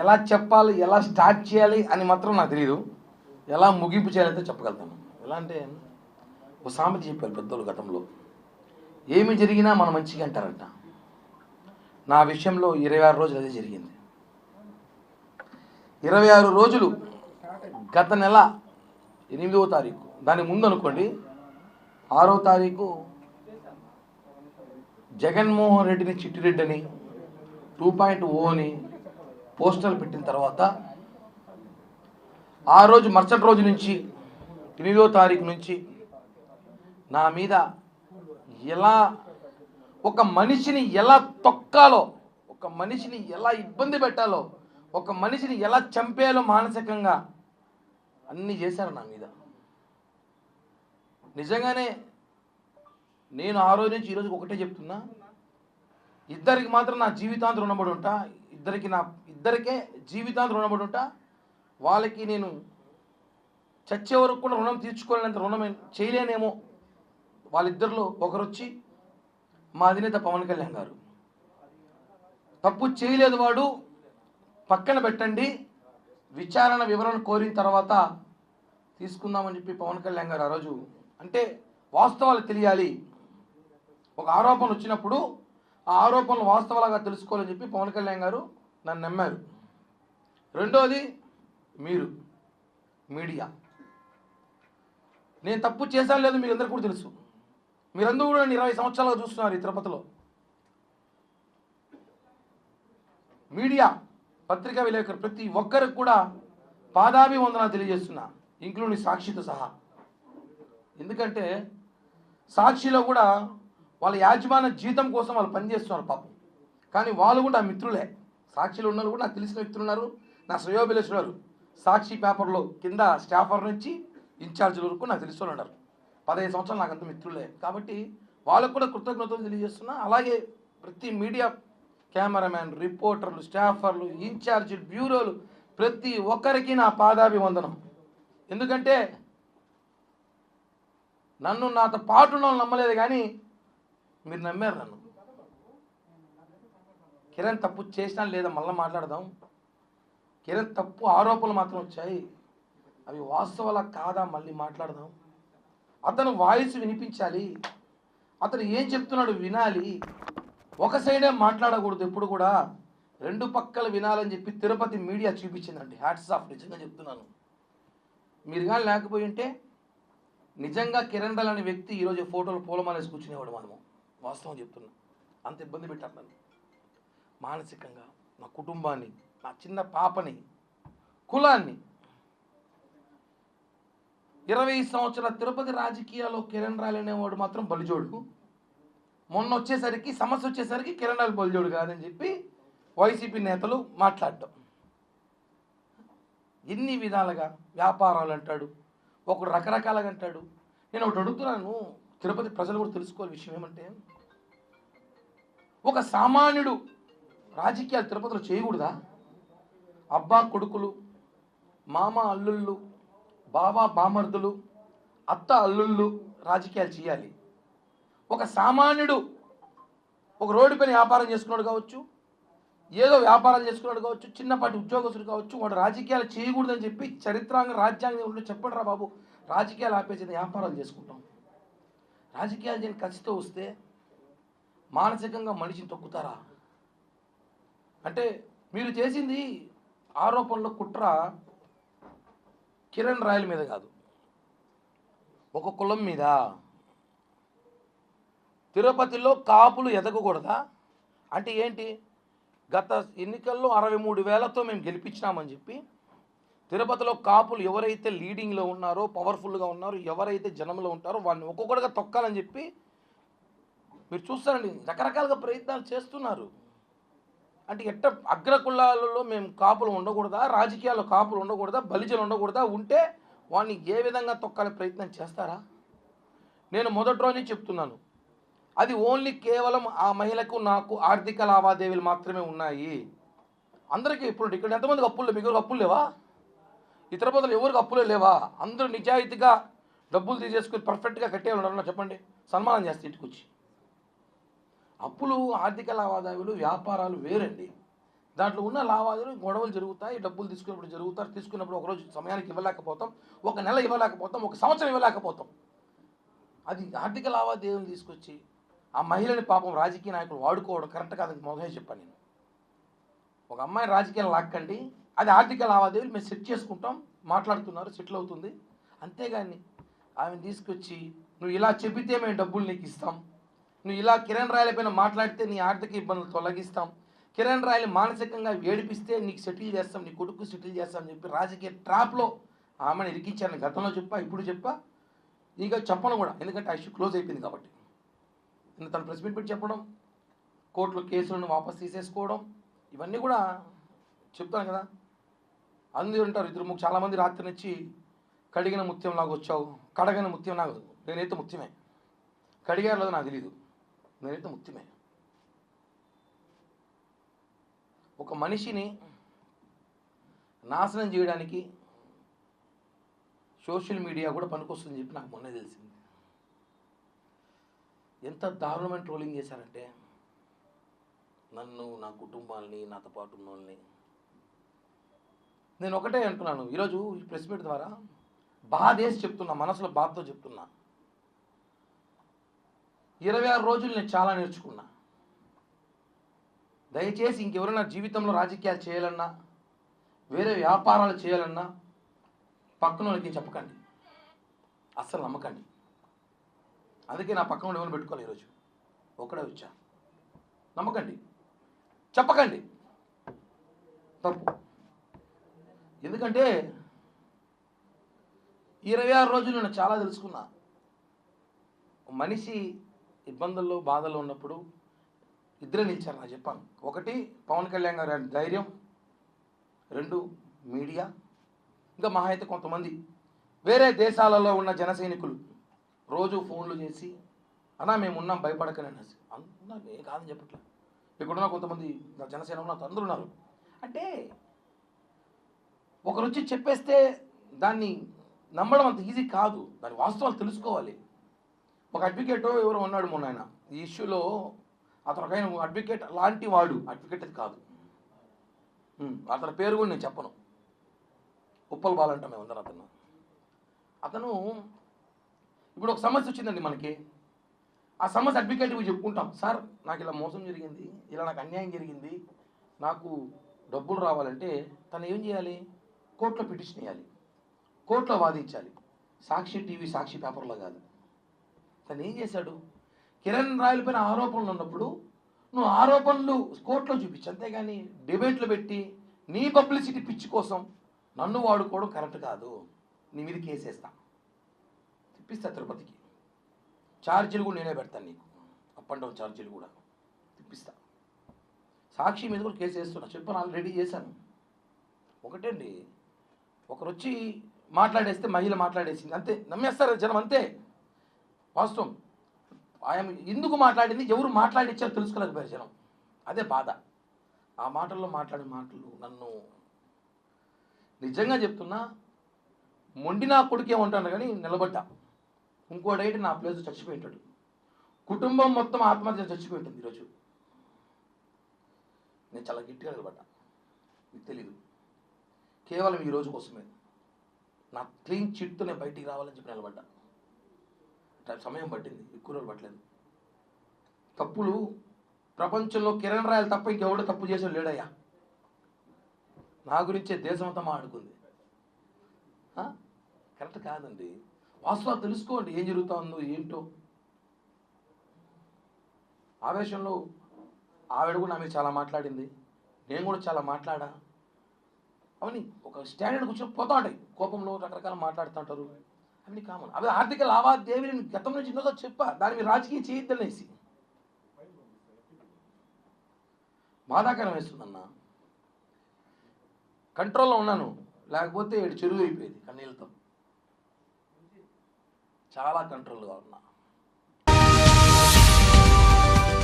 ఎలా చెప్పాలి ఎలా స్టార్ట్ చేయాలి అని మాత్రం నాకు తెలియదు ఎలా ముగింపు చేయాలంటే చెప్పగలుగుతాను. ఎలా అంటే ఒక సామెత చెప్పారు పెద్దోళ్ళు గతంలో. ఏమి జరిగినా మన మంచిగా అంటారంట. నా విషయంలో ఇరవై ఆరు రోజులు అదే జరిగింది. ఇరవై ఆరు రోజులు గత నెల ఎనిమిదవ తారీఖు. దాని ముందు అనుకోండి ఆరో తారీఖు జగన్మోహన్ రెడ్డిని చిట్టిరెడ్డి అని టూ పాయింట్ ఓ అని పోస్టర్లు పెట్టిన తర్వాత ఆ రోజు మరుసటి రోజు నుంచి ఎనిమిదో తారీఖు నుంచి నా మీద ఎలా ఒక మనిషిని ఎలా తొక్కాలో ఒక మనిషిని ఎలా ఇబ్బంది పెట్టాలో ఒక మనిషిని ఎలా చంపేయాలో మానసికంగా అన్నీ చేశారు నా మీద. నిజంగానే నేను ఆ రోజు నుంచి ఈరోజు ఒకటే చెప్తున్నా ఇద్దరికి మాత్రం నా జీవితాంతం రుణపడి ఉంటా ఇద్దరికి నా ఇద్దరికే జీవితాంత రుణపడి ఉంటా వాళ్ళకి నేను చచ్చే వరకు కూడా రుణం తీర్చుకోలేనంత రుణం చేయలేనేమో? వాళ్ళిద్దరిలో ఒకరు వచ్చి మా అధినేత పవన్ కళ్యాణ్ గారు. తప్పు చేయలేదు వాడు పక్కన పెట్టండి విచారణ వివరణ కోరిన తర్వాత తీసుకుందామని చెప్పి పవన్ కళ్యాణ్ గారు ఆ రోజు అంటే వాస్తవాలు తెలియాలి. ఒక ఆరోపణ వచ్చినప్పుడు ఆ ఆరోపణలు వాస్తవాలుగా తెలుసుకోవాలని చెప్పి పవన్ కళ్యాణ్ గారు నన్ను నమ్మారు. రెండోది మీరు మీడియా. నేను తప్పు చేశాను లేదు మీకు అందరికీ కూడా తెలుసు. మీరందరూ కూడా ఇరవై సంవత్సరాలుగా చూస్తున్నారు ఈ తిరుపతిలో. మీడియా పత్రికా విలేకరు ప్రతి ఒక్కరికి కూడా పాదాభివందన తెలియజేస్తున్నా ఇంక్లూడింగ్ సాక్షితో సహా. ఎందుకంటే సాక్షిలో కూడా వాళ్ళ యాజమాన్య జీతం కోసం వాళ్ళు పనిచేస్తున్నారు పాపం. కానీ వాళ్ళు కూడా నా మిత్రులే. సాక్షులు ఉన్నారు కూడా నాకు తెలిసిన వ్యక్తులు ఉన్నారు. నా శ్రేయోభిలేషులు సాక్షి పేపర్లో కింద స్టాఫర్ నుంచి ఇన్ఛార్జీల వరకు నాకు తెలిసిన వాళ్ళు ఉన్నారు. పదహైదు సంవత్సరాలు నాకు అంత మిత్రులే. కాబట్టి వాళ్ళకు కూడా కృతజ్ఞతలు తెలియజేస్తున్నా. అలాగే ప్రతి మీడియా కెమెరామ్యాన్ రిపోర్టర్లు స్టాఫర్లు ఇన్ఛార్జీలు బ్యూరోలు ప్రతి ఒక్కరికి నా పాదాభివందనం. ఎందుకంటే నన్ను నాతో పాటు ఉన్న నమ్మలేదు కానీ మీరు నమ్మారు నన్ను. కిరణ్ తప్పు చేసినా లేదా మళ్ళీ మాట్లాడదాం. కిరణ్ తప్పు ఆరోపణలు మాత్రం వచ్చాయి. అవి వాస్తవాల కాదా మళ్ళీ మాట్లాడదాం. అతను వాయిస్ వినిపించాలి. అతను ఏం చెప్తున్నాడు వినాలి. ఒక సైడే మాట్లాడకూడదు ఎప్పుడు కూడా. రెండు పక్కలు వినాలని చెప్పి తిరుపతి మీడియా చూపించిందండి. హ్యాట్స్ ఆఫ్ నిజంగా చెప్తున్నాను. మీరు కానీ లేకపోయి ఉంటే నిజంగా కిరణ్ అనే వ్యక్తి ఈరోజు ఫోటోలు పూలమాలేసి కూర్చునేవాడు మనము. వాస్తవం చెప్తున్నా. అంత ఇబ్బంది పెట్టారు నన్ను. మానసికంగా నా కుటుంబాన్ని నా చిన్న పాపని కులాన్ని ఇరవై సంవత్సరాల తిరుపతి రాజకీయాల్లో కిరణ్ రాయల్ అనేవాడు మాత్రం బలిజోడు. మొన్న వచ్చేసరికి సమస్య వచ్చేసరికి కిరణ్ రాయల్ బలిజోడు కాదని చెప్పి వైసీపీ నేతలు మాట్లాడటం. ఎన్ని విధాలుగా వ్యాపారాలు అంటాడు ఒకడు రకరకాలుగా అంటాడు. నేను ఒకటి అడుగుతున్నాను తిరుపతి ప్రజలు కూడా తెలుసుకోవాలి విషయం ఏమంటే ఒక సామాన్యుడు రాజకీయాలు తిరుపతిలో చేయకూడదా? అబ్బా కొడుకులు మామ అల్లుళ్ళు బావ బామర్దులు అత్త అల్లుళ్ళు రాజకీయాలు చేయాలి. ఒక సామాన్యుడు ఒక రోడ్డు పైన వ్యాపారం చేసుకున్నాడు కావచ్చు ఏదో వ్యాపారాలు చేసుకున్నాడు కావచ్చు చిన్నపాటి ఉద్యోగస్తుడు కావచ్చు వాడు రాజకీయాలు చేయకూడదని చెప్పి చరిత్రాంగ రాజ్యాంగంలో ఉంటే చెప్పండి రా బాబు? రాజకీయాలు ఆపేసిన వ్యాపారాలు చేసుకుంటాం. రాజకీయాలు చేయని ఖర్చుతో వస్తే మానసికంగా మనిషిని తొక్కుతారా? అంటే మీరు చేసింది ఆరోపణలో కుట్ర కిరణ్ రాయల మీద కాదు. ఒక కులం మీద. తిరుపతిలో కాపులు ఎదగకూడదా? అంటే ఏంటి? గత ఎన్నికల్లో అరవై మూడు వేలతో మేము గెలిపించినామని చెప్పి తిరుపతిలో కాపులు ఎవరైతే లీడింగ్లో ఉన్నారో పవర్ఫుల్గా ఉన్నారో ఎవరైతే జనంలో ఉంటారో వాడిని ఒక్కొక్కటిగా తొక్కాలని చెప్పి మీరు చూస్తారండి రకరకాలుగా ప్రయత్నాలు చేస్తున్నారు. అంటే ఎట్ట అగ్రకులాలలో మేము కాపులు ఉండకూడదా రాజకీయాల్లో కాపులు ఉండకూడదా బలిజలు ఉండకూడదా? ఉంటే వాడిని ఏ విధంగా తొక్కాలే ప్రయత్నం చేస్తారా? నేను మొదటి రోజు చెప్తున్నాను. అది ఓన్లీ కేవలం ఆ మహిళకు నాకు ఆర్థిక లావాదేవీలు మాత్రమే ఉన్నాయి. అందరికీ ఇప్పుడు ఇక్కడ ఎంతమందికి అప్పులు మీకు అప్పులు లేవా? ఇతర బదులు ఎవరికి అప్పులే లేవా? అందరూ నిజాయితీగా డబ్బులు తీసేసుకుని పర్ఫెక్ట్గా కట్టేవాళ్ళు చెప్పండి? సన్మానం చేస్తే ఇంటికి వచ్చి అప్పులు ఆర్థిక లావాదేవీలు వ్యాపారాలు వేరండి. దాంట్లో ఉన్న లావాదేవీలు గొడవలు జరుగుతాయి డబ్బులు తీసుకున్నప్పుడు జరుగుతారు తీసుకున్నప్పుడు ఒకరోజు సమయానికి ఇవ్వలేకపోతాం ఒక నెల ఇవ్వలేకపోతాం ఒక సంవత్సరం ఇవ్వలేకపోతాం. అది ఆర్థిక లావాదేవీలు తీసుకొచ్చి ఆ మహిళని పాపం రాజకీయ నాయకులు వాడుకోవడం కరెక్ట్ కాదని మొదలే చెప్పాను నేను. ఒక అమ్మాయిని రాజకీయాలు లాక్కండి అది ఆర్థిక లావాదేవీలు మేము సెట్ చేసుకుంటాం మాట్లాడుతున్నారు సెటిల్ అవుతుంది. అంతేగాని ఆమెను తీసుకొచ్చి నువ్వు ఇలా చెబితే మేము డబ్బులు నీకు ఇస్తాం నువ్వు ఇలా కిరణ్ రాయల పైన మాట్లాడితే నీ ఆర్థిక ఇబ్బందులు తొలగిస్తాం. కిరణ్ రాయలు మానసికంగా ఏడిపిస్తే నీకు సెటిల్ చేస్తాం నీ కొడుకు సెటిల్ చేస్తాం అని చెప్పి రాజకీయ ట్రాప్లో ఆమెను ఇరికించాను గతంలో చెప్పా ఇప్పుడు చెప్పా. ఇక చెప్పను కూడా ఎందుకంటే ఆ ఇష్యూ క్లోజ్ అయిపోయింది కాబట్టి. నిన్న తను ప్రెస్ మీట్ పెట్టి చెప్పడం? కోర్టులో కేసులను వాపస్ తీసేసుకోవడం? ఇవన్నీ కూడా చెప్తాను కదా. అందరూ ఉంటారు ఇద్దరు ముగ్గురు. చాలామంది రాత్రి నుంచి కడిగిన ముత్యం లాగా వచ్చావు. కడగని ముత్యం నాకు నేనైతే ముత్యమే. కడిగారు నాకు తెలీదు. నేనైతే ముత్యమే ఒక మనిషిని నాశనం చేయడానికి సోషల్ మీడియా కూడా పనికొస్తుందని చెప్పి నాకు మొన్నే తెలిసింది. ఎంత దారుణమైన ట్రోలింగ్ చేశారంటే నన్ను నా కుటుంబాన్ని నాతో పాటు ఉన్న వాళ్ళని నేను ఒకటే అంటున్నాను ఈరోజు ఈ ప్రెస్ మీట్ ద్వారా బాధేసి చెప్తున్నా మనసులో బాధతో చెప్తున్నా. ఇరవై ఆరు రోజులు నేను చాలా నేర్చుకున్నా. దయచేసి ఇంకెవరైనా జీవితంలో రాజకీయాలు చేయాలన్నా వేరే వ్యాపారాలు చేయాలన్నా పక్కన వాళ్ళకి చెప్పకండి. అస్సలు నమ్మకండి. అందుకే నా పక్కన ఎవరు పెట్టుకోవాలి ఈరోజు. ఒక్కడే వచ్చా. నమ్మకండి. చెప్పకండి. తప్పు. ఎందుకంటే ఇరవై ఆరు రోజులు నేను చాలా తెలుసుకున్నా. మనిషి ఇబ్బందుల్లో బాధలు ఉన్నప్పుడు ఇద్దరే నిలిచారు నాకు చెప్పాను. ఒకటి పవన్ కళ్యాణ్ గారి ధైర్యం. రెండు మీడియా. ఇంకా మహా అయితే కొంతమంది. వేరే దేశాలలో ఉన్న జన సైనికులు రోజు ఫోన్లు చేసి అన్నా మేము ఉన్నాం భయపడకనేసి అందరూ అన్నా ఏ కాదని చెప్పట్లే. ఇక్కడున్న కొంతమంది నా జనసేన ఉన్న అందరూ ఉన్నారు. అంటే ఒకరు వచ్చి చెప్పేస్తే దాన్ని నమ్మడం అంత ఈజీ కాదు. దాని వాస్తవాలు తెలుసుకోవాలి. ఒక అడ్వకేట్ ఎవరో ఉన్నాడు మొన్న ఆయన. ఈ ఇష్యూలో అతను ఒక ఆయన అడ్వకేట్ లాంటి వాడు. అడ్వకేట్ అది కాదు. అతని పేరు కూడా నేను చెప్పను. ఉప్పల్ బాలంట మేము అందరం అతను. అతను ఇప్పుడు ఒక సమస్య వచ్చిందండి మనకి. ఆ సమస్య అడ్వకేట్కి చెప్పుకుంటాం. సార్ నాకు ఇలా మోసం జరిగింది. ఇలా నాకు అన్యాయం జరిగింది. నాకు డబ్బులు రావాలంటే తను ఏం చేయాలి? కోర్టులో పిటిషన్ వేయాలి. కోర్టులో వాదించాలి. సాక్షి టీవీ సాక్షి పేపర్లో కాదు. తను ఏం చేశాడు? కిరణ్ రాయల పైన ఆరోపణలు ఉన్నప్పుడు నువ్వు ఆరోపణలు కోర్టులో చూపించు. అంతేగాని డిబేట్లు పెట్టి నీ పబ్లిసిటీ పిచ్చి కోసం నన్ను వాడుకోవడం కరెక్ట్ కాదు. నీ మీద కేసేస్తా. తిప్పిస్తా తిరుపతికి. ఛార్జీలు కూడా నేనే పెడతాను నీకు. అప్ అండ్ డౌన్ ఛార్జీలు కూడా. తిప్పిస్తా. సాక్షి మీద కూడా కేసు వేస్తున్నా. చెప్పాను ఆల్రెడీ చేశాను. ఒకటండి ఒకరు వచ్చి మాట్లాడేస్తే మహిళ మాట్లాడేసింది. అంతే. నమ్మేస్తారు జనం? అంతే. వాస్తవం. ఆయన ఎందుకు మాట్లాడింది? ఎవరు మాట్లాడిచ్చారో తెలుసుకోలేకపోయారు జనం. అదే బాధ. ఆ మాటల్లో మాట్లాడే మాటలు నన్ను నిజంగా చెప్తున్నా మొండి నా కొడుకే ఉంటాను కానీ నిలబడ్డా. ఇంకోడైతే నా ప్లేస్ చచ్చిపోయింటాడు. కుటుంబం మొత్తం ఆత్మహత్య చచ్చిపోయింటుంది ఈరోజు. నేను చాలా గట్టిగా నిలబడ్డా. మీకు తెలీదు. కేవలం ఈ రోజు కోసమే. నా క్లీన్ చిట్తో నేను బయటికి రావాలని చెప్పి నిలబడ్డా. సమయం పట్టింది. ఎక్కువ రోజులు పట్టలేదు. తప్పులు ప్రపంచంలో కిరణ్ రాయలు తప్ప ఇంకెవడో తప్పు చేసాడు లేడయ్యా. నా గురించే దేశమంతా మాడుకుంది కరెక్ట్ కాదండి. వాస్తవాలు తెలుసుకోండి. ఏం జరుగుతుందో ఏంటో. ఆవేశంలో ఆవిడ కూడా నా మీద చాలా మాట్లాడింది. నేను కూడా చాలా మాట్లాడా. అవన్నీ ఒక స్టాండర్డ్ కూర్చొని పోతా ఉంటాయి. కోపంలో రకరకాల మాట్లాడుతుంటారు అవన్నీ కామన్. అవి ఆర్థిక లావాదేవీలు గతం నుంచి ఎన్నోదో చెప్పా. దాని మీద రాజకీయం చేయొద్దనేసి. బాధాకరం వేస్తుందన్న. కంట్రోల్లో ఉన్నాను. లేకపోతే చెరువు అయిపోయేది కన్నీళ్ళతో. చాలా కంట్రోల్గా ఉన్నా.